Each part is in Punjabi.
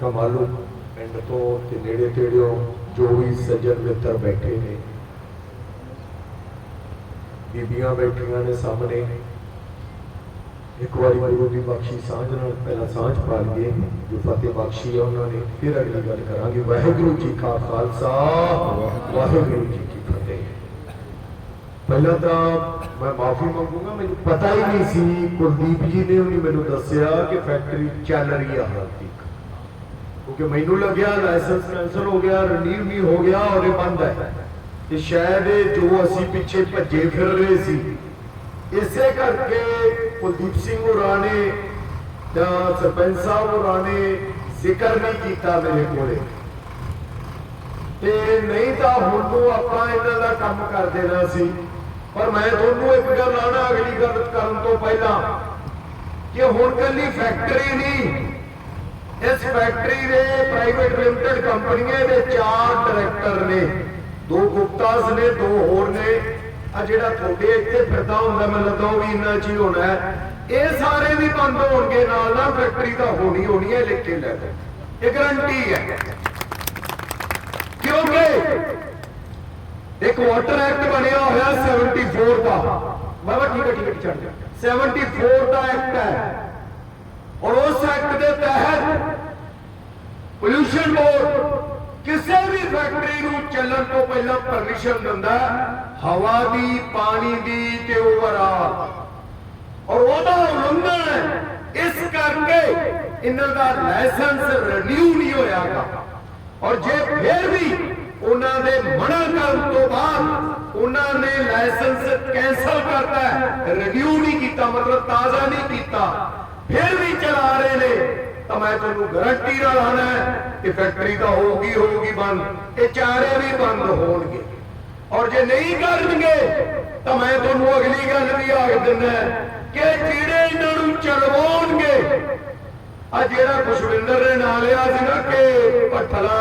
ਕਮਾਲੂ ਪਿੰਡ ਤੋਂ ਤੇ ਨੇੜੇ ਤੇੜਿਓ ਜੋ ਵੀ ਸੱਜਣ ਮਿੱਤਰ ਬੈਠੇ ਨੇ। ਬੀਬੀਆਂ ਬੈਠੀਆਂ ਨੇ ਸਾਹਮਣੇ। ਇੱਕ ਵਾਰੀ ਗੁਰੂ ਦੀ ਬਖਸ਼ੀ ਸਾਂਝ ਨਾਲ ਪਹਿਲਾਂ ਸਾਂਝ ਪਾ ਲਈਏ। ਜੋ ਫਤਿਹ ਬਖਸ਼ੀ ਹੈ ਉਹਨਾਂ ਨੇ, ਫਿਰ ਅਗਲੀ ਗੱਲ ਕਰਾਂਗੇ। ਵਾਹਿਗੁਰੂ ਜੀ ਕਾ ਖਾਲਸਾ, ਵਾਹਿਗੁਰੂ ਜੀ ਕੀ ਫਤਿਹ। ਪਹਿਲਾਂ ਤਾਂ ਮੈਂ ਮਾਫੀ ਮੰਗੂਗਾ, ਮੈਨੂੰ ਪਤਾ ਹੀ ਨਹੀਂ ਸੀ, ਕੁਲਦੀਪ ਜੀ ਨੇ ਉਹਨੇ ਮੈਨੂੰ ਦੱਸਿਆ ਕਿ ਫੈਕਟਰੀ ਚੱਲ ਰਹੀ ਹੈ ਹਾਲ ਤੱਕ ਕਿਉਂਕਿ ਮੈਨੂੰ ਲੱਗਿਆ ਲਾਇਸੈਂਸ ਕੈਂਸਲ ਹੋ ਗਿਆ ਰਿਨਿਊ ਨਹੀਂ ਹੋ ਗਿਆ ਔਰ ਇਹ ਬੰਦ ਹੈ। ਤੇ ਸ਼ਾਇਦ ਜੋ ਅਸੀਂ ਪਿੱਛੇ ਭੱਜੇ ਫਿਰ ਰਹੇ ਸੀ, ਇਸੇ ਕਰਕੇ ਕੁਲਦੀਪ ਸਿੰਘ ਹੋਰਾਂ ਨੇ ਸਰਪੰਚ ਸਾਹਿਬ ਹੋਰਾਂ ਜ਼ਿਕਰ ਨਹੀਂ ਕੀਤਾ ਮੇਰੇ ਕੋਲੇ। ਤੇ ਨਹੀਂ ਤਾਂ ਹੁਣ ਨੂੰ ਆਪਾਂ ਇਹਨਾਂ ਦਾ ਕੰਮ ਕਰ ਦੇਣਾ ਸੀ। ਪਰ ਮੈਂ ਤੁਹਾਨੂੰ ਇੱਕ ਗੱਲ ਆਣਾ, ਅਗਲੀ ਗੱਲ ਕਰਨ ਤੋਂ ਪਹਿਲਾਂ ਕਿ ਹੁਣ ਕੱਲੀ ਫੈਕਟਰੀ ਨਹੀਂ ਇਸ ਫੈਕਟਰੀ ਦੇ ਪ੍ਰਾਈਵੇਟ ਲਿਮਟਿਡ ਕੰਪਨੀਆਂ ਦੇ ਚਾਰ ਡਾਇਰੈਕਟਰ ਨੇ। ਦੋ ਗੁਪਤਾਸ ਨੇ, ਦੋ ਹੋਰ ਨੇ। ਆ ਜਿਹੜਾ ਤੁਹਾਡੇ ਇੱਥੇ ਫਿਰਦਾ ਹੁੰਦਾ ਮੈਨੂੰ ਲੱਗਦਾ ਵੀ ਇੰਨਾ ਚੀ ਹੋਣਾ ਇਹ ਸਾਰੇ ਵੀ ਬੰਦ ਹੋਣਗੇ, ਨਾਲ ਨਾਲ ਫੈਕਟਰੀ ਤਾਂ ਹੋਣੀ ਹੋਣੀ ਹੈ ਲਿਖ ਕੇ ਲੈ ਲਓ ਇਹ ਗਰੰਟੀ ਹੈ। ਕਿਉਂਕਿ ਇੱਕ ਵਾਟਰ ਐਕਟ ਬਣਿਆ ਹੋਇਆ 74 ਦਾ। ਬਾਬਾ, ਠੀਕ ਹੈ ਠੀਕ ਹੈ ਛੱਡ 74 ਦਾ ਐਕਟ ਹੈ। ਔਰ ਉਸ ਐਕਟ ਦੇ ਤਹਿਤ ਪੋਲੂਸ਼ਨ ਬੋਰਡ ਕਿਸੇ ਵੀ ਫੈਕਟਰੀ ਨੂੰ ਚੱਲਣ ਤੋਂ ਪਹਿਲਾਂ ਪਰਮਿਸ਼ਨ ਦਿੰਦਾ ਹਵਾ ਦੀ, ਪਾਣੀ ਦੀ ਤੇ ਓਵਰਆਲ ਔਰ ਉਹਦਾ ਉਲੰਘਣ ਇਸ ਕਰਕੇ ਇਹਨਾਂ ਦਾ ਲਾਇਸੈਂਸ ਰਿਨਿਊ ਨਹੀਂ ਹੋਇਆਗਾ। ਔਰ ਜੇ ਫਿਰ ਵੀ ਉਹਨਾਂ ਦੇ ਮਨਾ ਕਰਨ ਤੋਂ ਬਾਅਦ ਉਹਨਾਂ ਨੇ ਲਾਇਸੈਂਸ ਕੈਂਸਲ ਕਰਤਾ ਰਿਨਿਊ ਨਹੀਂ ਕੀਤਾ, ਮਤਲਬ ਤਾਜ਼ਾ ਨਹੀਂ ਕੀਤਾ ਫਿਰ ਵੀ ਚਲਾ ਰਹੇ ਨੇ। ਤਾਂ ਮੈਂ ਤੁਹਾਨੂੰ ਗਾਰੰਟੀ ਨਾਲ ਆਣਾ ਕਿ ਫੈਕਟਰੀ ਤਾਂ ਹੋਊਗੀ ਹੋਊਗੀ ਬੰਦ। ਇਹ ਚਾਰੇ ਵੀ ਬੰਦ ਹੋਣਗੇ। ਔਰ ਜੇ ਨਹੀਂ ਕਰਨਗੇ, ਤਾਂ ਮੈਂ ਤੁਹਾਨੂੰ ਅਗਲੀ ਗੱਲ ਵੀ ਆਖ ਦਿੰਦਾ ਕਿ ਜਿਹੜੇ ਇਹਨਾਂ ਨੂੰ ਚਲਵਾਉਣਗੇ ਆ ਜਿਹੜਾ ਖੁਸ਼ਵਿੰਦਰ ਨੇ ਨਾਂ ਲਿਆ ਸੀ ਨਾ ਕਿ ਭੱਠਲਾ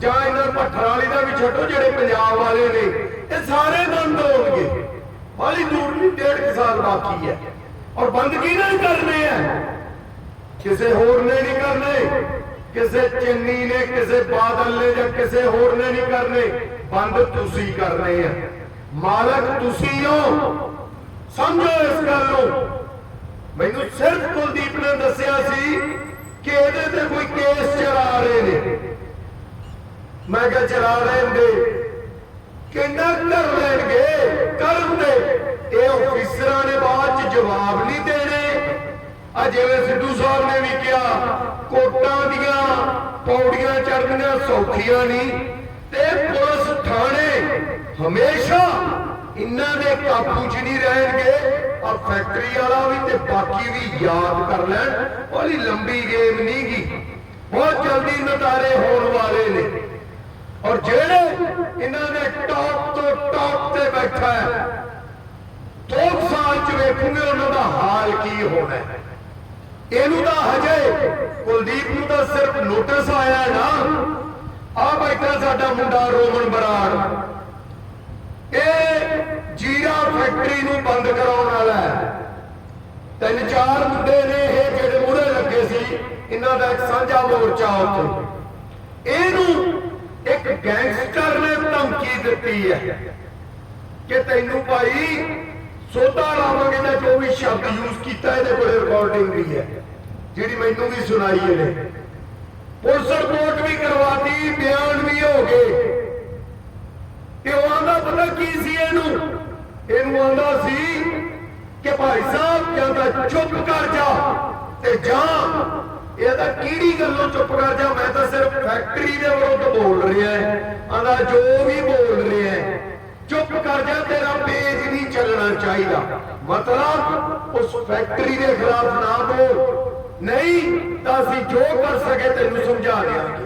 ਜਾਂ ਇਹਨਾਂ ਭੱਠਲ ਵਾਲੀ ਦਾ ਵੀ ਛੱਡੋ, ਜਿਹੜੇ ਪੰਜਾਬ ਵਾਲੇ ਨੇ, ਇਹ ਸਾਰੇ ਬੰਦ ਹੋਣਗੇ। ਹਾਲੀ ਦੂਰ ਨਹੀਂ, ਡੇਢ ਕੁ ਸਾਲ ਬਾਕੀ ਹੈ। ਔਰ ਬੰਦ ਕਿਹਨੇ ਕਰਨੇ ਆ। ਕਿਸੇ ਹੋਰ ਨੇ ਨਹੀਂ ਕਰਨੇ। ਕਿਸੇ ਚੰਨੀ ਨੇ, ਕਿਸੇ ਬਾਦਲ ਨੇ ਜਾਂ ਕਿਸੇ ਹੋਰ ਨੇ ਨਹੀਂ ਕਰਨੇ। ਬੰਦ ਤੁਸੀਂ ਕਰਨੇ ਆ। ਮਾਲਕ ਤੁਸੀਂ ਹੋ। ਸਮਝੋ ਇਸ ਗੱਲ ਨੂੰ। ਮੈਨੂੰ ਸਿਰਫ ਕੁਲਦੀਪ ਨੇ ਦੱਸਿਆ ਸੀ ਕਿ ਇਹਦੇ ਤੇ ਕੋਈ ਕੇਸ ਚਲਾ ਰਹੇ ਨੇ। ਮੈਂ ਕਿਹਾ ਚਲਾ ਰਹੇ ਹੁੰਦੇ ਕਿੰਨਾ ਕਰ ਲੈਣਗੇ? ਕਰਨ ਇਹ ਅਫੀਸਰਾਂ ਨੇ ਬਾਅਦ ਚ ਜਵਾਬ ਨਹੀਂ ਦੇਣੇ। ਆ ਜਿਵੇਂ ਸਿੱਧੂ ਸਾਹਿਬ ਨੇ ਵੀ ਕਿਹਾ, ਕੋਟਾਂ ਦੀਆਂ ਪੌੜੀਆਂ ਚੜ੍ਹਨੀਆਂ ਸੌਖੀਆਂ ਨਹੀਂ। ਤੇ ਪੁਲਿਸ ਥਾਣੇ ਹਮੇਸ਼ਾ ਇਹਨਾਂ ਦੇ ਕਾਬੂ 'ਚ ਨਹੀਂ ਰਹਿਣਗੇ। ਆ ਫੈਕਟਰੀ ਵਾਲਾ ਵੀ ਤੇ ਬਾਕੀ ਵੀ ਯਾਦ ਕਰ ਲੈਣ। ਉਹਦੀ ਲੰਬੀ ਗੇਮ ਨਹੀਂ ਗੀ ਬਹੁਤ ਜਲਦੀ ਨਤਾਰੇ ਹੋਣ ਵਾਲੇ ਨੇ। ਔਰ ਜਿਹੜੇ ਇਹਨਾਂ ਨੇ ਟੌਪ ਤੋਂ ਟੌਪ ਤੇ ਬੈਠਾ ਹੈ, ਦੋ ਸਾਲ ਚ ਵੇਖੂਗੇ ਉਹਨਾਂ ਦਾ ਹਾਲ ਕੀ ਹੋਣਾ ਹੈ। ਇਹਨੂੰ ਤਾਂ ਹਜੇ ਕੁਲਦੀਪ ਨੂੰ ਤਾਂ ਸਿਰਫ ਨੋਟਿਸ ਆਇਆ ਹੈ ਨਾ, ਆ ਬੈਠਾ ਸਾਡਾ ਮੁੰਡਾ ਰੋਮਨ ਬਰਾੜ। ਇਹ ਜੀਰਾ ਫੈਕਟਰੀ ਨੂੰ ਬੰਦ ਕਰਾਉਣ ਵਾਲਾ ਹੈ। ਤਿੰਨ ਚਾਰ ਮੁੰਡੇ ਨੇ ਇਹ ਜਿਹੜੇ ਮੂਹਰੇ ਲੱਗੇ ਸੀ, ਇਹਨਾਂ ਦਾ ਇੱਕ ਸਾਂਝਾ ਮੋਰਚਾ ਉੱਥੇ। ਇਹਨੂੰ ਗੈਂਗਸਟਰ ਨੇ ਧਮਕੀ ਦਿੱਤੀ ਹੈ ਕਿ ਤੈਨੂੰ ਭਾਈ ਸੋਧਾ ਲਾਵਾਂਗੇ ਦਾ ਜੋ ਵੀ ਸ਼ਬਦ ਯੂਜ਼ ਕੀਤਾ ਇਹਦੇ ਕੋਲੇ ਰਿਕਾਰਡਿੰਗ ਵੀ ਹੈ, ਜਿਹੜੀ ਮੈਨੂੰ ਵੀ ਸੁਣਾਈ ਇਹਨੇ। ਪੁਲਿਸ ਰਿਪੋਰਟ ਵੀ ਕਰਵਾਤੀ, ਬਿਆਨ ਵੀ ਹੋ ਗਏ। ਤੇ ਉਹ ਆਂਦਾ, ਪਤਾ ਕੀ ਸੀ ਇਹਨੂੰ? ਇਹਨੂੰ ਆਂਦਾ ਸੀ ਕਿ ਭਾਈ ਸਾਹਿਬ, ਜਾਂ ਤਾਂ ਚੁੱਪ ਕਰ ਜਾ ਤੇ ਜਾਂ ਇਹ ਤਾਂ ਕਿਹੜੀ ਗੱਲੋਂ ਚੁੱਪ ਕਰ ਜਾ? ਮੈਂ ਤਾਂ ਸਿਰਫ ਫੈਕਟਰੀ ਦੇ ਵਿਰੁੱਧ ਬੋਲ ਰਿਹਾ ਆਂਦਾ ਜੋ ਵੀ ਬੋਲ ਰਿਹਾ ਚੁੱਪ ਕਰ ਜਾ, ਤੇਰਾ ਪੇਜ ਨਹੀਂ ਚੱਲਣਾ ਚਾਹੀਦਾ। ਮਤਲਬ, ਉਸ ਫੈਕਟਰੀ ਦੇ ਖਿਲਾਫ ਨਾ ਬੋਲ। ਨਹੀਂ, ਤਾਂ ਅਸੀਂ ਜੋ ਕਰ ਸਕੇ ਤੈਨੂੰ ਸਮਝਾ ਦਿਆਂਗੇ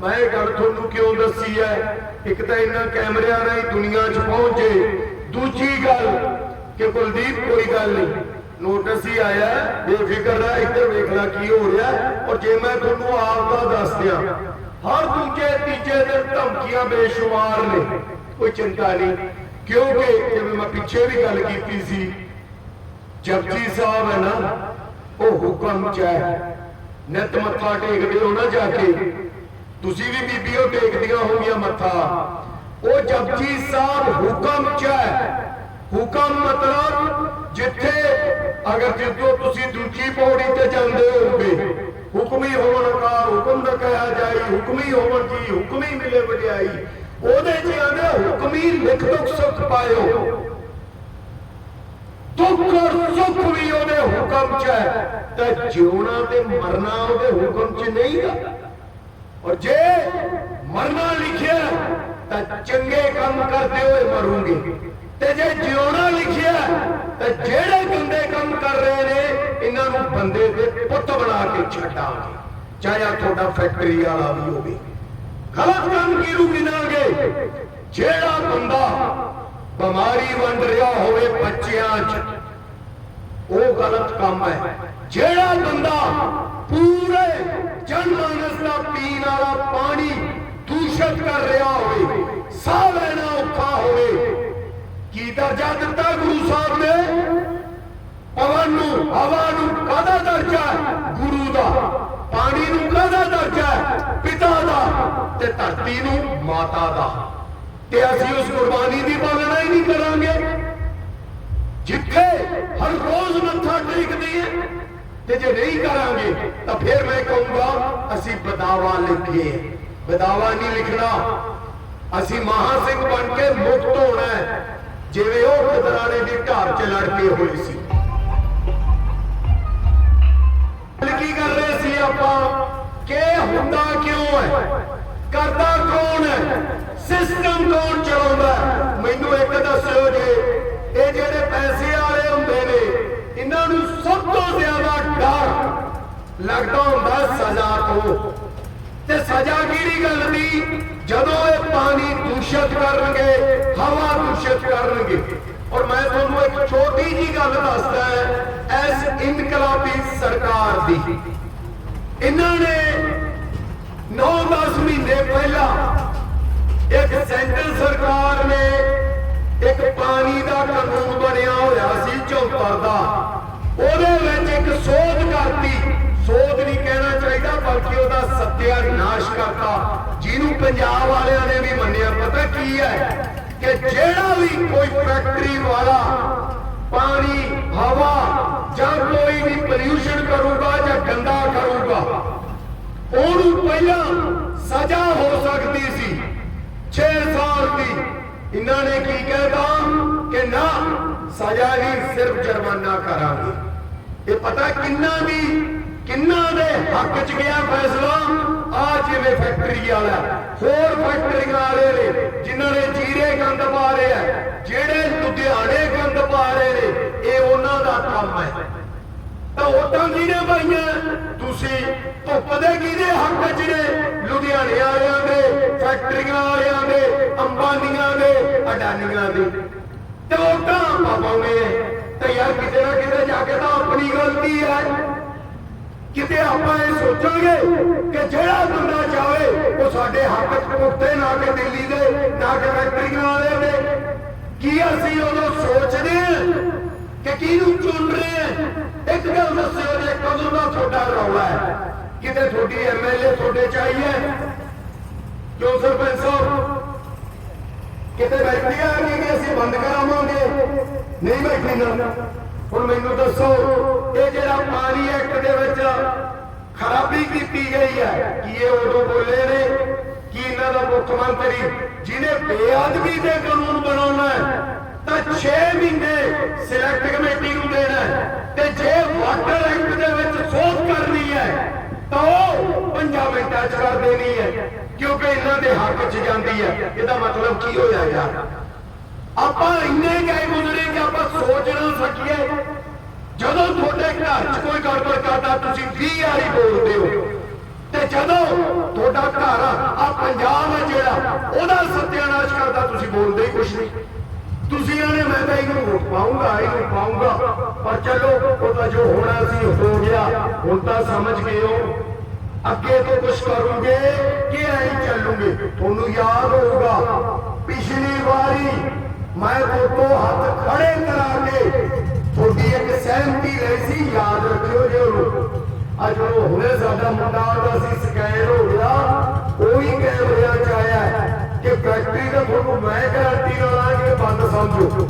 ਮੈਂ ਇਹ ਗੱਲ ਤੁਹਾਨੂੰ ਕਿਉਂ ਦੱਸੀ ਹੈ? ਇੱਕ ਤਾਂ ਇਹਨਾਂ ਕੈਮਰਿਆਂ ਰਾਹੀਂ ਦੁਨੀਆ 'ਚ ਪਹੁੰਚੇ। ਦੂਜੀ ਗੱਲ, ਕਿ ਕੁਲਦੀਪ, ਕੋਈ ਗੱਲ ਨਹੀਂ। ਨੋਟਿਸ ਹੀ ਆਇਆ ਬੇਫਿਕਰ ਰਹਿ ਇੱਧਰ ਵੇਖ ਕੀ ਹੋ ਰਿਹਾ ਹੈ। ਔਰ ਜੇ ਮੈਂ ਤੁਹਾਨੂੰ ਆਪ ਦਾ ਦੱਸ ਦਿਆਂ, ਹਰ ਦੂਜੇ ਤੀਜੇ ਦਿਨ ਧਮਕੀਆਂ ਬੇਸ਼ੁਮਾਰ ਨੇ। ਕੋਈ ਚਿੰਤਾ ਨਹੀਂ, ਕਿਉਂਕਿ ਜਿਵੇਂ ਮੈਂ ਪਿੱਛੇ ਵੀ ਗੱਲ ਕੀਤੀ ਸੀ, ਜਪਜੀ ਸਾਹਿਬ ਹੈ ਨਾ, ਉਹ ਹੁਕਮ ਚ ਹੈ। ਨਿਤ ਮੱਥਾ ਟੇਕਦੇ ਹੋ ਨਾ ਜਾ ਕੇ। ਤੁਸੀਂ ਵੀ ਬੀਬੀਓ ਟੇਕਦੀਆਂ ਹੋਗੀਆਂ ਮੱਥਾ। ਉਹ ਜਪਜੀ ਸਾਹਿਬ ਹੁਕਮ ਚ ਹੈ। ਹੁਕਮ ਮਤਲਬ ਅਗਰ ਜਦੋਂ ਤੁਸੀਂ ਦੂਜੀ ਪੌੜੀ ਤੇ ਜਾਂਦੇ ਹੋਗੇ ਹੁਕਮੀ ਹੋਵਨ ਕਾਰ ਹੁਕਮ ਦਾ ਕਹਿਆ ਜਾਈ ਹੁਕਮੀ ਹੋਵਨ ਜੀ ਹੁਕਮੀ ਮਿਲੇ ਵਡਿਆਈ, ਉਹਦੇ ਚ ਆਂਦੇ ਹੁਕਮੀ ਲਿਖ ਦੁਖ ਸੁਖ ਪਾਇਓ। ਦੁੱਖ ਔਰ ਸੁੱਖ ਵੀ ਉਹਦੇ ਹੁਕਮ 'ਚ ਹੈ, ਤੇ ਜਿਉਣਾ ਤੇ ਮਰਨਾ ਉਹਦੇ ਹੁਕਮ 'ਚ ਨਹੀਂ ਗਾ। ਔਰ ਜੇ ਮਰਨਾ ਲਿਖਿਆ, ਤਾਂ ਚੰਗੇ ਕੰਮ ਕਰਦੇ ਹੋਏ ਮਰੂੰਗੇ। ਤੇ ਜੇ ਜਿਉਣਾ ਲਿਖਿਆ, ਤਾਂ ਜਿਹੜੇ ਗੰਦੇ ਕੰਮ ਕਰ ਰਹੇ ਨੇ, ਇਹਨਾਂ ਨੂੰ ਬੰਦੇ ਦੇ ਪੁੱਤ ਬਣਾ ਕੇ ਛੱਡਾਂਗੇ। ਚਾਹੇ ਆਹ ਤੁਹਾਡਾ ਫੈਕਟਰੀ ਵਾਲਾ ਵੀ ਹੋਵੇ। ਗਲਤ ਕੰਮ ਕਿਹਨੂੰ ਗਿਣਾਂਗੇ? ਜਿਹੜਾ ਬੰਦਾ ਬਿਮਾਰੀ ਵੰਡ ਰਿਹਾ ਹੋਵੇ ਬੱਚਿਆਂ 'ਚ, ਉਹ ਗਲਤ ਕੰਮ ਹੈ। ਜਿਹੜਾ ਬੰਦਾ ਪੂਰੇ ਜਨਮਾਨਸ ਦਾ ਪੀਣ ਵਾਲਾ ਪਾਣੀ ਦੂਸ਼ਿਤ ਕਰ ਰਿਹਾ ਹੋਵੇ, ਸਾਹ ਲੈਣਾ ਔਖਾ ਹੋਵੇ, ਕੀ ਦਰਜਾ ਦਿੱਤਾ ਗੁਰੂ ਸਾਹਿਬ ਨੇ ਹਵਾ ਨੂੰ ਕਾਹਦਾ ਦਰਜਾ ਗੁਰੂ ਦਾ, ਪਾਣੀ ਨੂੰ ਕਾਹਦਾ ਦਰਜਾ ਪਿਤਾ ਦਾ ਤੇ ਧਰਤੀ ਨੂੰ ਮਾਤਾ ਦਾ। ਤੇ ਅਸੀਂ ਉਸ ਕੁਰਬਾਨੀ ਦੀ ਪਾਲਣਾ ਹੀ ਨਹੀਂ ਕਰਾਂਗੇ। ਜਿੱਥੇ ਹਰ ਰੋਜ਼ ਮੱਥਾ ਟੇਕਦੇ ਆ ਤੇ ਜੇ ਨਹੀਂ ਕਰਾਂਗੇ, ਤਾਂ ਫਿਰ ਮੈਂ ਕਹੂੰਗਾ, ਅਸੀਂ ਬਦਾਵਾ ਲਿਖੀਏ ਬਦਾਵਾ ਨਹੀਂ ਲਿਖਣਾ। ਅਸੀਂ ਮਹਾ ਸਿੰਘ ਬਣ ਕੇ ਮੁਕਤ ਹੋਣਾ ਹੈ। ਜਿਵੇਂ ਉਹ ਖਦਰਾਣੇ ਦੀ ਢਾਬ 'ਚ ਲੜ ਕੇ ਹੋਏ ਸੀ। ਹੈ ਕਰਦਾ ਕੌਣ ਹੈ? ਸਿਸਟਮ ਕੌਣ ਚਲਾਉਂਦਾ ਮੈਨੂੰ ਇੱਕ ਦੱਸਿਓ ਜੇ, ਇਹ ਜਿਹੜੇ ਪੈਸੇ ਵਾਲੇ ਹੁੰਦੇ ਨੇ, ਇਹਨਾਂ ਨੂੰ ਸਭ ਤੋਂ ਜ਼ਿਆਦਾ ਡਰ ਲੱਗਦਾ ਹੁੰਦਾ ਸਜ਼ਾ ਤੋਂ। ਤੇ ਸਜ਼ਾ ਕਿਹੜੀ ਗੱਲ ਦੀ? ਜਦੋਂ ਇਹ ਪਾਣੀ ਦੂਸ਼ਿਤ ਕਰਨਗੇ, ਹਵਾ ਦੂਸ਼ਿਤ ਕਰਨਗੇ। ਔਰ ਮੈਂ ਤੁਹਾਨੂੰ ਇੱਕ ਛੋਟੀ ਜੀ ਗੱਲ ਦੱਸਦਾ ਹੈ ਐਸ ਇਨਕਲਾਬੀ ਸਰਕਾਰ ਦੀ। ਇਹਨਾਂ ਨੇ ਪਹਿਲਾਂ ਇੱਕ ਸੈਂਟਰ ਸਰਕਾਰ ਨੇ ਇੱਕ ਪਾਣੀ ਦਾ ਕਾਨੂੰਨ ਬਣਿਆ ਹੋਇਆ ਸੀ 74 ਦਾ। ਉਹਦੇ ਵਿੱਚ ਇੱਕ ਸੋਧ ਕਰਤੀ। ਸੋਧ ਨਹੀਂ ਕਹਿਣਾ ਚਾਹੀਦਾ, ਬਲਕਿ ਉਹਦਾ ਸੱਤਿਆਨਾਸ਼ ਕਰਤਾ। ਜਿਹਨੂੰ ਪੰਜਾਬ ਵਾਲਿਆਂ ਨੇ ਵੀ ਮੰਨਿਆ। ਪਤਾ ਕੀ ਹੈ ਕਿ ਜਿਹੜਾ ਵੀ ਕੋਈ ਫੈਕਟਰੀ ਵਾਲਾ ਪਾਣੀ, ਹਵਾ ਜਾਂ ਕੋਈ ਵੀ ਪੋਲਿਊਸ਼ਨ ਕਰੂਗਾ ਜਾਂ ਗੰਦਾ ਕਰੂਗਾ, ਉਹਨੂੰ ਪਹਿਲਾਂ ਸਜ਼ਾ ਹੋ ਸਕਦੀ ਸੀ। 6 ਸਾਲ ਦੀ। ਇਹਨਾਂ ਨੇ ਕੀ ਕਹਿਤਾ? ਕਿ ਨਾ, ਸਜ਼ਾ ਨਹੀਂ ਸਿਰਫ ਜੁਰਮਾਨਾ ਕਰਾਂਗੇ। ਇਹ ਪਤਾ ਕਿੰਨਾ ਦੀ, ਕਿੰਨਾ ਦੇ ਹੱਕ 'ਚ ਗਿਆ ਫੈਸਲਾ? ਆ ਜਿਵੇਂ ਫੈਕਟਰੀ ਵਾਲਾ, ਹੋਰ ਫੈਕਟਰੀਆਂ ਵਾਲੇ ਨੇ, ਜਿਨ੍ਹਾਂ ਨੇ ਜੀਰੇ ਗੰਦ ਪਾ ਰਹੇ ਆ। ਜਿਹੜੇ ਲੁਧਿਆਣੇ ਗੰਦ ਪਾ ਰਹੇ ਨੇ, ਇਹ ਉਹਨਾਂ ਦਾ ਕੰਮ ਹੈ। ਤਾਂ ਉਦਾਂ ਕਿਹਨੇ ਪਾਈਆਂ ਤੁਸੀਂ ਧੁੱਪ ਦੇ ਕਿਹਦੇ ਹੱਕ 'ਚ ਨੇ ਲੁਧਿਆਣੇ ਵਾਲਿਆਂ ਦੇ, ਫੈਕਟਰੀਆਂ ਵਾਲਿਆਂ ਦੇ, ਅੰਬਾਨੀਆਂ ਦੇ, ਅਡਾਨੀਆਂ ਦੇ? ਤੇ ਉਦਾਂ ਪਾਉਂਗੇ ਤੇ ਯਾਰ ਕਿਤੇ ਨਾ ਕਿਤੇ ਜਾ ਕੇ ਤਾਂ ਆਪਣੀ ਗਲਤੀ ਹੈ ਕਿਤੇ ਆਪਾਂ ਇਹ ਸੋਚਾਂਗੇ ਕਿ ਜਿਹੜਾ ਬੰਦਾ ਜਾਵੇ ਉਹ ਸਾਡੇ ਹੱਕ 'ਚ ਪੁੱਤੇ ਨਾ ਕਿ ਦਿੱਲੀ ਦੇ, ਨਾ ਕਿ ਫੈਕਟਰੀਆਂ ਵਾਲਿਆਂ ਦੇ। ਕੀ ਅਸੀਂ ਉਦੋਂ ਸੋਚਦੇ ਹਾਂ ਕਿ ਕਿਹਨੂੰ ਚੁਣ ਰਹੇ ਆ? ਇੱਕ ਗੱਲ ਦੱਸਿਓ ਜੇ ਕਦੋਂ ਦਾ ਤੁਹਾਡਾ ਰੌਲਾ ਹੈ? ਕਿਤੇ ਤੁਹਾਡੀ ਐਮਐਲਏ ਤੁਹਾਡੇ ਚਾਹੀਏ ਕਿਉਂ ਸਰਪੰਚ ਸਾਹਿਬ, ਕਿਤੇ ਬੈਠੀ ਕਿ ਅਸੀਂ ਬੰਦ ਕਰਾਵਾਂਗੇ? ਨਹੀਂ ਬੈਠੀ ਨਾ। ਹੁਣ ਮੈਨੂੰ ਦੱਸੋ, ਇਹ ਜਿਹੜਾ ਪਾਣੀ ਐਕਟ ਦੇ ਵਿੱਚ ਖਰਾਬੀ ਕੀਤੀ ਗਈ ਹੈ, ਕੀ ਇਹ ਉਦੋਂ ਬੋਲੇ ਨੇ? ਕੀ ਇਹਨਾਂ ਦਾ ਮੁੱਖ ਮੰਤਰੀ, ਜਿਹਨੇ ਬੇਅਦਬੀ ਦੇ ਕਾਨੂੰਨ ਬਣਾਉਣਾ ਹੈ? ਤਾਂ 6 ਮਹੀਨੇ ਸਿਲੈਕਟ ਕਮੇਟੀ ਨੂੰ ਦੇਣਾ ਤੇ ਜੇ ਵਾਟਰ ਐਕਟ ਦੇ ਵਿੱਚ ਸੋਧ ਕਰਨੀ ਹੈ, ਤਾਂ ਉਹ 5 ਮਿੰਟਾਂ 'ਚ ਕਰ ਦੇਣੀ ਹੈ, ਕਿਉਂਕਿ ਇਹਨਾਂ ਦੇ ਹੱਕ 'ਚ ਜਾਂਦੀ ਹੈ। ਇਹਦਾ ਮਤਲਬ ਕੀ ਹੋਇਆ ਯਾਰ? ਆਪਾਂ ਇੰਨੇ ਗਏ ਗੁਜ਼ਰੇ ਕਿ ਆਪਾਂ ਸੋਚ ਨਾ ਸਕੀਏ। ਜਦੋਂ ਤੁਹਾਡੇ ਘਰ 'ਚ ਕੋਈ ਗੜਬੜ ਕਰਦਾ, ਤੁਸੀਂ 20 ਵਾਰੀ ਬੋਲਦੇ ਹੋ। ਤੇ ਜਦੋਂ ਤੁਹਾਡਾ ਘਰ ਆ ਪੰਜਾਬ ਹੈ ਜਿਹੜਾ, ਉਹਦਾ ਸਤਿਆਨਾਸ਼ ਕਰਦਾ, ਤੁਸੀਂ ਬੋਲਦੇ ਹੀ ਕੁਛ ਨਹੀਂ। ਤੁਸੀਂ ਆਨੇ, ਮੈਂ ਤਾਂ ਇਹਨੂੰ ਵੋਟ ਪਾਉਂਗਾ, ਇਹਨੂੰ ਪਾਉਂਗਾ। ਪਰ ਚਲੋ, ਉਹ ਤਾਂ ਜੋ ਹੋਣਾ ਸੀ, ਹੋ ਗਿਆ। ਹੁਣ ਤਾਂ ਸਮਝ ਗਏ ਹੋ। ਅੱਗੇ ਤੋਂ ਕੁਝ ਕਰੋਗੇ ਕਿ ਐਂ ਚੱਲੂਗੇ? ਤੁਹਾਨੂੰ ਯਾਦ ਹੋਊਗਾ, ਪਿਛਲੀ ਵਾਰੀ ਮੈਂ ਤੁਹਾਡੇ ਹੱਥ ਖੜੇ ਕਰਾ ਕੇ ਤੁਹਾਡੀ ਇੱਕ ਸਹਿਮਤੀ ਲਈ ਸੀ, ਯਾਦ ਰੱਖਿਓ ਜੇ ਉਹਨੂੰ ਅੱਜ ਉਹ ਹੁਣੇ ਸਾਡਾ ਮੁੰਡਾ ਦਾ ਸੀ ਸਕੈਨ ਹੋ ਗਿਆ ਉਹ ਵੀ ਕੈਮਰਿਆਂ ਚ ਆਇਆ ਹੈ ਕਿ ਫੈਕਟਰੀ ਦਾ ਤੁਹਾਨੂੰ ਮੈਂ ਗਾਰੰਟੀ ਨਾਲ ਕਿ ਬੰਦ ਸਮਝੋ।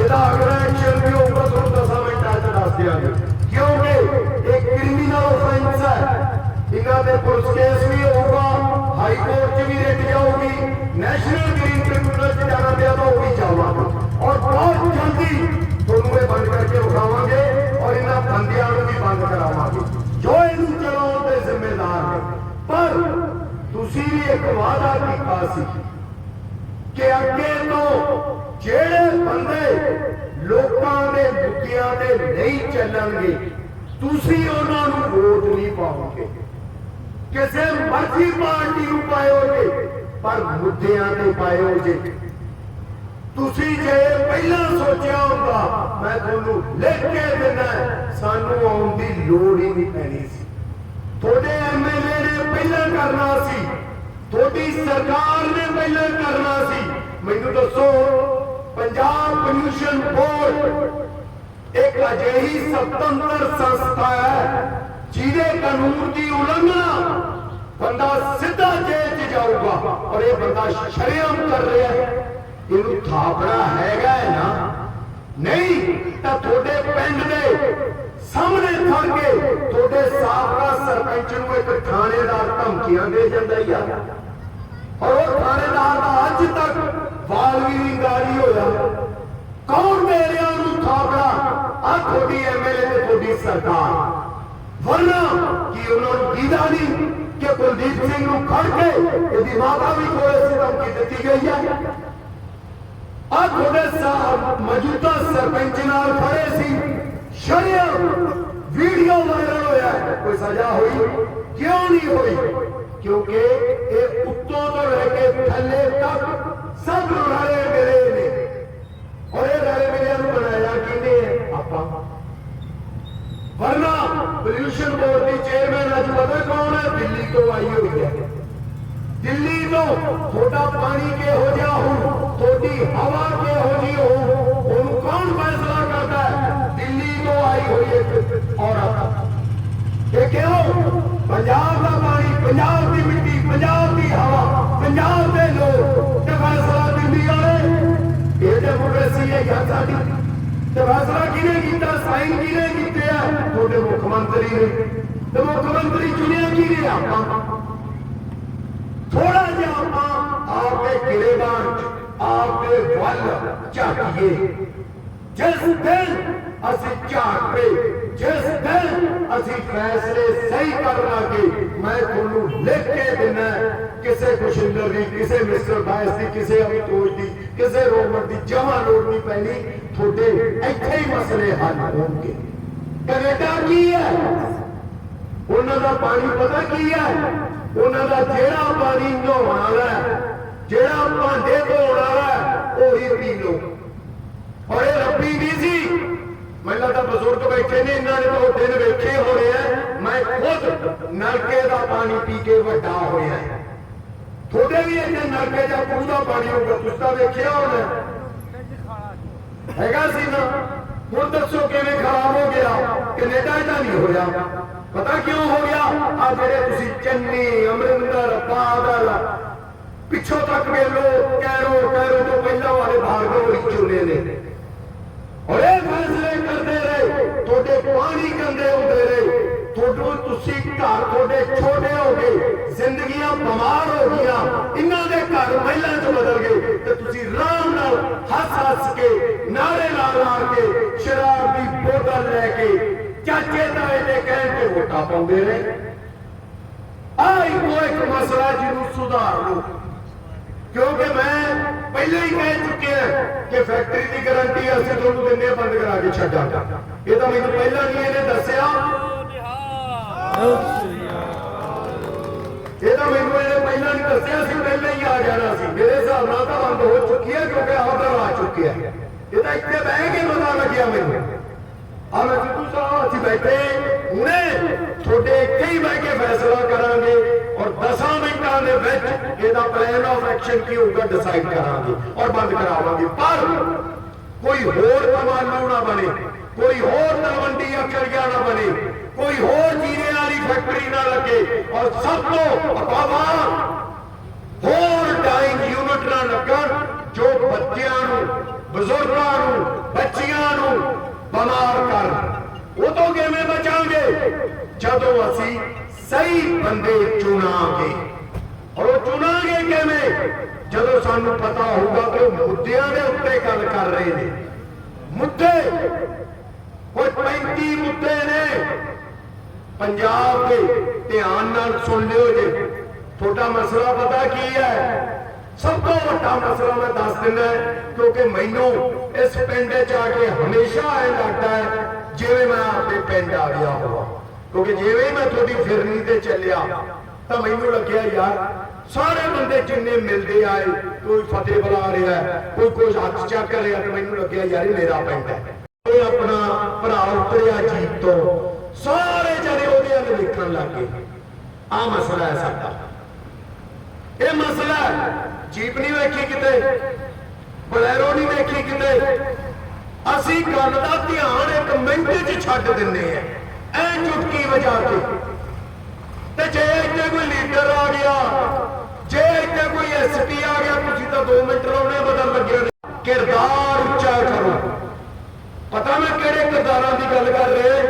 ਇਹਦਾ ਅਗਲਾ ਐਕਸ਼ਨ ਵੀ ਹੋਊਗਾ, ਤੁਹਾਨੂੰ 10 ਮਿੰਟਾਂ ਚ ਦੱਸ ਦਿਆਂਗੇ। ਕਿਉਂਕਿ ਇਹ ਕ੍ਰਿਮੀਨਲ ਆਫੈਂਸ ਹੈ। ਇਹਨਾਂ ਦੇ ਪੁਲਿਸ ਕੇਸ ਵੀ ਹੋਊਗਾ ਹਾਈ ਕੋਰਟ 'ਚ ਵੀ ਰਿਟ ਜਾਊਗੀ ਨੈਸ਼ਨਲ ਗ੍ਰੀਨ ਟ੍ਰਿਬਿਊਨਲ 'ਚ ਜਾਣਾ ਪਿਆ ਤਾਂ ਉਹ ਵੀ ਜਾਵਾਂਗੇ। ਔਰ ਬਹੁਤ ਜਲਦੀ ਤੁਹਾਨੂੰ ਇਹ ਬੰਦ ਕਰਕੇ ਵਿਖਾਵਾਂਗੇ ਔਰ ਇਹਨਾਂ ਬੰਦਿਆਂ ਨੂੰ ਵੀ ਬੰਦ ਕਰਾਵਾਂਗੇ। ਜੋ ਇਹਨੂੰ ਚਲਾਉਣ ਦੇ ਜ਼ਿੰਮੇਦਾਰ ਨੇ। ਪਰ ਤੁਸੀਂ ਵੀ ਇੱਕ ਵਾਅਦਾ ਕੀਤਾ ਸੀ। ਕਿ ਅੱਗੇ ਤੋਂ ਜਿਹੜੇ ਬੰਦੇ ਲੋਕਾਂ ਦੇ ਮੁੱਦਿਆਂ ਤੇ ਨਹੀਂ ਚੱਲਣਗੇ, ਤੁਸੀਂ ਉਹਨਾਂ ਨੂੰ ਵੋਟ ਨਹੀਂ ਪਾਓਗੇ। ਕਿਸੇ ਮਰਜ਼ੀ ਪਾਰਟੀ ਨੂੰ ਪਾਇਓਗੇ, ਪਰ ਮੁੱਦਿਆਂ ਤੇ ਪਾਇਓਗੇ। ਤੁਸੀਂ ਜੇ ਪਹਿਲਾਂ ਸੋਚਿਆ ਹੁੰਦਾ, ਮੈਂ ਤੁਹਾਨੂੰ ਲਿਖ ਕੇ ਦਿੰਦਾ, ਸਾਨੂੰ ਆਉਣ ਦੀ ਲੋੜ ਹੀ ਨਹੀਂ ਪੈਣੀ ਸੀ। ਤੁਹਾਡੇ ਐਮਐਲਏ ਨੇ ਪਹਿਲਾਂ ਕਰਨਾ ਸੀ ਤੁਹਾਡੀ ਸਰਕਾਰ ਨੇ ਪਹਿਲਾਂ ਕਰਨਾ ਸੀ। ਮੈਨੂੰ ਦੱਸੋ, ਪੰਜਾਬ ਪੋਲਿਊਸ਼ਨ ਬੋਰਡ ਇੱਕ ਅਜਿਹੀ ਸੁਤੰਤਰ ਸੰਸਥਾ ਹੈ ਜਿਹਦੇ ਕਾਨੂੰਨ ਦੀ ਉਲੰਘਣਾ ਬੰਦਾ ਸਿੱਧਾ ਜੇਲ੍ਹ 'ਚ ਜਾਊਗਾ ਔਰ ਇਹ ਬੰਦਾ ਸ਼ਰੇਆਮ ਕਰ ਰਿਹਾ ਹੈ। ਇਹਨੂੰ ਥਾਪਣਾ ਹੈਗਾ ਨਾ? ਨਹੀਂ, ਤਾਂ ਤੁਹਾਡੇ ਪਿੰਡ ਦੇ ਸਾਹਮਣੇ ਖੜ ਕੇ ਤੁਹਾਡੇ ਸਾਬਕਾ ਸਰਪੰਚ ਨੂੰ ਇੱਕ ਥਾਣੇਦਾਰ ਧਮਕੀਆਂ ਦੇ ਜਾਂਦਾ ਹੀ ਆ। ਉਹ ਥਾਣੇਦਾਰ ਦਾ ਅੱਜ ਤੱਕ ਵਾਲ ਗਾੜੀ ਹੋਇਆ। ਕੌਣ ਦੇ ਰਿਹਾ ਥਾਪੜਾ ਆ ਤੁਹਾਡੀ ਐਮਐਲਏ ਤੇ ਤੁਹਾਡੀ ਸਰਕਾਰ। ਵਰਨਾ ਕਿ ਉਹਨਾਂ ਨੂੰ ਦੀਦਾ ਨਹੀਂ ਕਿ ਕੁਲਦੀਪ ਸਿੰਘ ਨੂੰ ਖੜ ਕੇ ਇਹਦੀ ਮਾਤਾ ਵੀ ਕੋਲੇ ਸੀ ਧਮਕੀ ਦਿੱਤੀ ਗਈ ਹੈ। ਆ ਤੁਹਾਡੇ ਸਾਹਿਬ ਮੌਜੂਦਾ ਸਰਪੰਚ ਨਾਲ ਫੜੇ ਸੀ। ਸ਼ਰਿਆ ਵੀਡੀਓ ਵਾਇਰਲ ਹੋਇਆ। ਕੋਈ ਸਜ਼ਾ ਹੋਈ? ਕਿਉਂ ਨਹੀਂ ਹੋਈ? ਕਿਉਂਕਿ ਇਹ ਉੱਤੋਂ ਤੋਂ ਲੈ ਕੇ ਥੱਲੇ ਤੱਕ ਸਭ ਰਲੇ ਮਿਲੇ ਨੇ ਔਰ ਇਹ ਰਲੇ ਮਿਲਿਆਂ ਨੂੰ ਬਣਾਇਆ ਕਿਹਨੇ ਹੈ ਆਪਾਂ ਵਰਨਾ ਪੋਲਿਊਸ਼ਨ ਬੋਰਡ ਦੀ ਚੇਅਰਮੈਨ ਅੱਜ ਪਤਾ ਕੌਣ ਹੈ ਦਿੱਲੀ ਤੋਂ ਆਈ ਹੋਈ ਹੈ ਦਿੱਲੀ ਤੋਂ ਤੁਹਾਡਾ ਪਾਣੀ ਕਿਹੋ ਜਿਹਾ ਹੋ ਤੇ ਫੈਸਲਾ ਕਿਹਨੇ ਕੀਤਾ ਸਾਈਨ ਕਿਹਨੇ ਕੀਤੇ ਆ ਤੁਹਾਡੇ ਮੁੱਖ ਮੰਤਰੀ ਨੇ ਤੇ ਮੁੱਖ ਮੰਤਰੀ ਚੁਣਿਆ ਕਿਹਨੇ ਆਪਾਂ ਥੋੜਾ ਜਿਹਾ ਆਪਾਂ ਆਪਦੇ ਗਿਰੇਬਾਨ ਚ ਆਪਦੇ ਵੱਲ ਝਾਕੀਏ ਜਿਸ ਦਿਨ ਅਸੀਂ ਝਾਕ ਪਏ ਜਿਸ ਦਿਨ ਅਸੀਂ ਫੈਸਲੇ ਸਹੀ ਕਰ ਲਾਂਗੇ ਮੈਂ ਤੁਹਾਨੂੰ ਲਿਖ ਕੇ ਦਿੰਦਾ ਕਿਸੇ ਕੁਸ਼ਿੰਦਰ ਦੀ ਕਿਸੇ ਮਿਸਟਰ ਬਾਇਸ ਦੀ, ਕਿਸੇ ਅਮਿਤੋਜ ਦੀ, ਕਿਸੇ ਰੋਮਨ ਦੀ ਜਮਾ ਲੋੜ ਨਹੀਂ ਪੈਣੀ। ਤੁਹਾਡੇ ਇੱਥੇ ਹੀ ਮਸਲੇ ਹੱਲ ਹੋਣਗੇ। ਕੈਨੇਡਾ ਕੀ ਹੈ? ਉਹਨਾਂ ਦਾ ਪਾਣੀ ਪਤਾ ਕੀ ਹੈ? ਉਹਨਾਂ ਦਾ ਜਿਹੜਾ ਪਾਣੀ ਨਹਾਉਣ ਵਾਲਾ ਜਿਹੜਾ ਭਾਂਡੇ ਧੋਣ ਵਾਲਾ ਉਹੀ ਪੀ ਲੋ ਔਰ ਇਹ ਰੱਬੀ ਨਹੀਂ ਸੀ। ਮੈਨੂੰ ਲੱਗਦਾ ਬਜ਼ੁਰਗ ਬੈਠੇ ਨੇ, ਇਹਨਾਂ ਨੇ ਤਾਂ ਦਿਨ ਵੇਖੇ ਹੋਣੇ ਆ। ਮੈਂ ਖੁਦ ਨਲਕੇ ਦਾ ਪਾਣੀ ਪੀ ਕੇ ਵੱਡਾ ਹੋਇਆ। ਤੁਹਾਡੇ ਵੀ ਇੱਥੇ ਨਲਕੇ ਦਾ ਖੂਹ ਪਾਣੀ ਹੋਊਗਾ, ਤੁਸੀਂ ਤਾਂ ਵੇਖਿਆ ਹੋਣਾ। ਹੈਗਾ ਸੀ ਨਾ? ਹੁਣ ਦੱਸੋ ਕਿਵੇਂ ਖਰਾਬ ਹੋ ਗਿਆ? ਕੈਨੇਡਾ ਇਹਦਾ ਨਹੀਂ ਹੋਇਆ। ਪਤਾ ਕਿਉਂ ਹੋ ਗਿਆ? ਆ ਜਿਹੜੇ ਤੁਸੀਂ ਚੰਨੀ, ਅਮਰਿੰਦਰ, ਬਾਦਲ, ਪਿੱਛੋਂ ਤੱਕ ਵੇਲੋ ਕੈਰੋ ਕੈਰੋ ਤੋਂ ਪਹਿਲਾਂ ਵਾਲੇ ਭਾਰਗਵ ਵਿੱਚ ਚੁਣੇ ਨੇ। ਔਰ ਇਹ ਫੈਸਲੇ ਕਰਦੇ ਰਹੇ। ਤੁਹਾਡੇ ਪਾਣੀ ਗੰਦੇ ਹੁੰਦੇ ਰਹੇ। ਤੁਹਾਨੂੰ ਤੁਸੀਂ ਘਰ, ਤੁਹਾਡੇ ਛੋਟੇ ਜ਼ਿੰਦਗੀਆਂ ਬਿਮਾਰ ਹੋ ਗਈਆਂ, ਇਹਨਾਂ ਦੇ ਘਰ ਮਹਿਲਾਂ 'ਚ ਬਦਲ ਗਏ ਤੇ ਤੁਸੀਂ ਆਰਾਮ ਨਾਲ ਹੱਸ ਹੱਸ ਕੇ, ਨਾਰੇ ਲਾ ਲਾ ਕੇ ਸ਼ਰਾਬ ਦੀ ਬੋਤਲ ਲੈ ਕੇ, ਚਾਚੇ ਤਾਏ ਦੇ ਕਹਿਣ ਤੇ ਵੋਟਾਂ ਪਾਉਂਦੇ ਰਹੇ। ਆਹ ਇੱਕੋ ਇੱਕ ਮਸਲਾ ਜਿਹਨੂੰ ਸੁਧਾਰ ਲਓ। ਕਿਉਂਕਿ ਮੈਂ ਪਹਿਲਾਂ ਹੀ ਕਹਿ ਚੁੱਕਿਆ ਕਿ ਫੈਕਟਰੀ ਦੀ ਗਾਰੰਟੀ ਅਸੀਂ ਤੁਹਾਨੂੰ ਦਿੰਦੇ ਹਾਂ, ਬੰਦ ਕਰਾ ਕੇ ਛੱਡਾਂਗੇ। ਇਹ ਤਾਂ ਮੈਨੂੰ ਪਹਿਲਾਂ ਵੀ ਇਹਨੇ ਦੱਸਿਆ। ਮੈਨੂੰ ਇਹਨੇ ਪਹਿਲਾਂ ਨਹੀਂ ਦੱਸਿਆ ਸੀ, ਪਹਿਲਾਂ ਹੀ ਆ ਜਾਣਾ ਸੀ। ਮੇਰੇ ਹਿਸਾਬ ਨਾਲ ਤਾਂ ਬੰਦ ਹੋ ਚੁੱਕੀ ਹੈ, ਕਿਉਂਕਿ ਆਰਡਰ ਆ ਚੁੱਕਿਆ ਇਹ ਤਾਂ ਇੱਥੇ ਬਹਿ ਕੇ ਪਤਾ ਲੱਗਿਆ ਮੈਨੂੰ। ਆ ਮੈਂ ਸਿੱਧੂ ਸਾਹਿਬ, ਅਸੀਂ ਬੈਠੇ ਹੁਣੇ। ਤੁਹਾਡੇ ਇੱਥੇ ਹੀ ਬਹਿ ਕੇ ਫੈਸਲਾ ਕਰਾਂਗੇ ਔਰ 10 ਮਿੰਟਾਂ ਦੇ ਵਿੱਚ ਇਹਦਾ ਪਲਾਨ ਆਫ ਐਕਸ਼ਨ ਕੀ ਹੋਊਗਾ ਡਿਸਾਈਡ ਕਰਾਂਗੇ ਔਰ ਬੰਦ ਕਰਾਵਾਂਗੇ। ਪਰ ਕੋਈ ਹੋਰ ਕਮਾਲੂ ਨਾ ਬਣੇ, ਕੋਈ ਹੋਰ ਤਲਵੰਡੀ ਅਖਰੀਆ ਨਾ ਬਣੇ, ਕੋਈ ਹੋਰ ਜੀਰੇ ਵਾਲੀ ਔਰ ਸਭ ਤੋਂ ਅਪਾਵਾਰ ਹੋਰ ਡਾਈਂਗ ਯੂਨਿਟ ਨਾ ਲੱਗਣ ਜੋ ਬੱਚਿਆਂ ਨੂੰ, ਬਜ਼ੁਰਗਾਂ ਨੂੰ, ਬੱਚੀਆਂ ਨੂੰ ਬਿਮਾਰ ਕਰਨ ਉਹ ਕਿਵੇਂ ਬਚਾਂਗੇ? ਜਦੋਂ ਅਸੀਂ ਸਹੀ ਬੰਦੇ ਚੁਣਾਂਗੇ। ਔਰ ਉਹ ਚੁਣਾਂਗੇ ਕਿਵੇਂ? ਜਦੋਂ ਸਾਨੂੰ ਪਤਾ ਹੋਊਗਾ ਕਿ ਉਹ ਮੁੱਦਿਆਂ ਦੇ ਉੱਤੇ ਗੱਲ ਕਰ ਰਹੇ ਨੇ। ਮੁੱਦੇ, ਕੋਈ 35 ਮੁੱਦੇ ਨੇ। ਪੰਜਾਬ ਦੇ ਧਿਆਨ ਨਾਲ ਸੁਣ ਲਿਓ ਜੇ। ਤੁਹਾਡਾ ਮਸਲਾ ਪਤਾ ਕੀ ਹੈ? ਸਭ ਤੋਂ ਵੱਡਾ ਮਸਲਾ ਮੈਂ ਦੱਸ ਦਿੰਦਾ ਕਿਉਂਕਿ ਮੈਨੂੰ ਇਸ ਪਿੰਡ 'ਚ ਆ ਕੇ ਹਮੇਸ਼ਾ ਐ ਲੱਗਦਾ ਹੈ, ਜਿਵੇਂ ਮੈਂ ਆਪਣੇ ਪਿੰਡ ਆ ਗਿਆ ਹੋਵਾਂ। ਕਿਉਂਕਿ ਜਿਵੇਂ ਮੈਂ ਤੁਹਾਡੀ ਫਿਰਨੀ ਤੇ ਚੱਲਿਆ, ਤਾਂ ਮੈਨੂੰ ਲੱਗਿਆ, ਯਾਰ, ਸਾਰੇ ਬੰਦੇ ਜਿੰਨੇ ਮਿਲਦੇ ਆਏ, ਕੋਈ ਫਤਿਹ ਬੁਲਾ ਰਿਹਾ ਕੋਈ ਕੁਝ ਹੱਥ ਚੱਕ ਰਿਹਾ ਤੇ ਮੈਨੂੰ ਲੱਗਿਆ, ਯਾਰ, ਇਹ ਮੇਰਾ ਪਿੰਡ ਹੈ। ਇਹ ਆਪਣਾ ਭਰਾ ਉਤਰਿਆ ਜੀਪ ਤੋਂ। ਉਹਦੇ ਲੱਗ ਗਏ। ਆ ਮਸਲਾ ਹੈ ਸਾਡਾ। ਇਹ ਮਸਲਾ ਜੀਪ ਨਹੀਂ ਵੇਖੀ ਕਿਤੇ, ਬਲੈਰੋ ਨਹੀਂ ਵੇਖੀ ਕਿਤੇ। ਅਸੀਂ ਗੱਲ ਦਾ ਧਿਆਨ ਇੱਕ ਮਿੰਟ 'ਚ ਛੱਡ ਦਿੰਨੇ ਆ ਐ ਚੁਟਕੀ ਵਜਾ ਕੇ। ਤੇ ਜੇ ਇੱਥੇ ਕੋਈ ਲੀਡਰ ਆ ਗਿਆ, ਜੇ ਇੱਥੇ ਕੋਈ ਐਸਪੀ ਆ ਗਿਆ, ਤੁਸੀਂ ਤਾਂ 2 ਮਿੰਟ ਲਾਉਣੇ ਬਦਲ ਲੱਗਿਆ ਕਿਰਦਾਰ ਉੱਚਾ ਕਰੋ। ਪਤਾ ਮੈਂ ਕਿਹੜੇ ਕਿਰਦਾਰਾਂ ਦੀ ਗੱਲ ਕਰ ਰਿਹਾ?